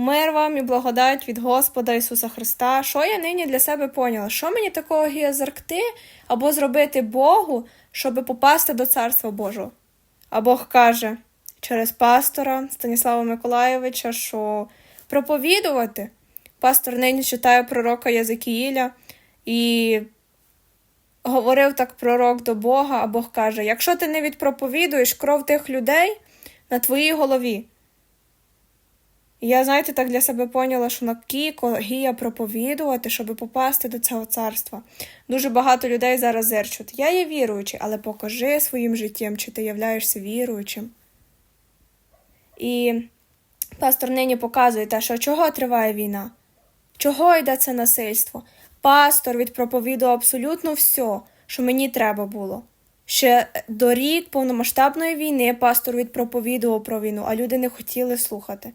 Мир вам і благодать від Господа Ісуса Христа. Що я нині для себе поняла? Що мені такого зректи або зробити Богу, щоб попасти до Царства Божого? А Бог каже через пастора Станіслава Миколаєвича, що проповідувати. Пастор нині читає пророка Язикіїля і говорив так пророк до Бога, а Бог каже: якщо ти не відпроповідуєш кров тих людей на твоїй голові. Я, знаєте, так для себе поняла, що на кіко проповідувати, щоб попасти до цього царства. Дуже багато людей зараз зерчуть. Я є віруючий, але покажи своїм життям, чи ти являєшся віруючим. І пастор нині показує те, що чого триває війна, чого йде це насильство. Пастор відпроповідував абсолютно все, що мені треба було. Ще до рік повномасштабної війни пастор відпроповідував про війну, а люди не хотіли слухати.